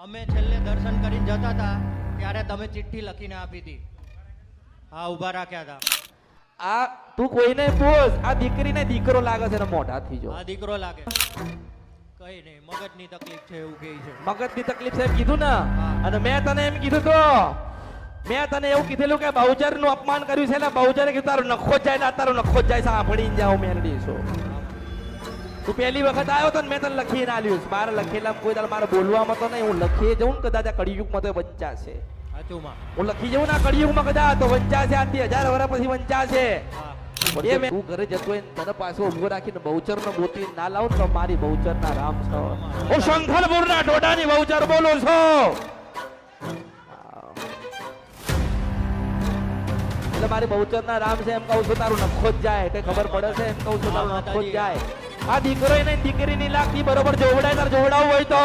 અમે છેલ્લે દર્શન કરીને જતા હતા ત્યારે તમે ચિઠ્ઠી લખીને આપી હતી હા ઊભા રાખ્યા હતા. આ તું કોઈને બોલ આ દીકરીને દીકરો લાગે છે ને મોઢાથી જો. આ દીકરો લાગે. કઈ નહીં મગજની તકલીફ છે એવું કહે છે. મગજની તકલીફ છે એમ કીધું ને? અને મેં તને એમ કીધું તો મેં તને એવું કીધેલું કે બહુચરનું અપમાન કર્યું છે ને બહુચરે કીધું તારું નખો જાય ને તારું નખો જાય સાંભળીને જાઉં મેલડી છો. તું પહેલી વખત આવ્યો તો મેં તને લખી ના લ્યું. મારે લખેલા કોઈ દાડ મારે બોલવામાં તો નહીં. હું લખી જઉં ને કદાચ આ કળિયુગમાં તો વંચાશે છે. હું લખી જઉં ના કળિયુગમાં કદાચ તો વંચાશે આજથી હજાર વર્ષ પછી વંચા છે. એ મેં તું ઘરે જતો હોય તને પાછો ઊભો રાખીને બહુચર નો મોતી ના લાવ તો મારી બહુચર ના રામ છો. હું શંખલપુર ના ડોડાની બહુચર બોલું છું. એટલે મારી બહુચર ના રામ છે એમ કહું છું તારું નખો જ જાય. એટલે ખબર પડે છે? એમ કહું છું તારું નખો જ જાય. આ દીકરો એને દીકરીની લાગતી બરોબર જોવડાય તાર જોવડાવવું હોય તો.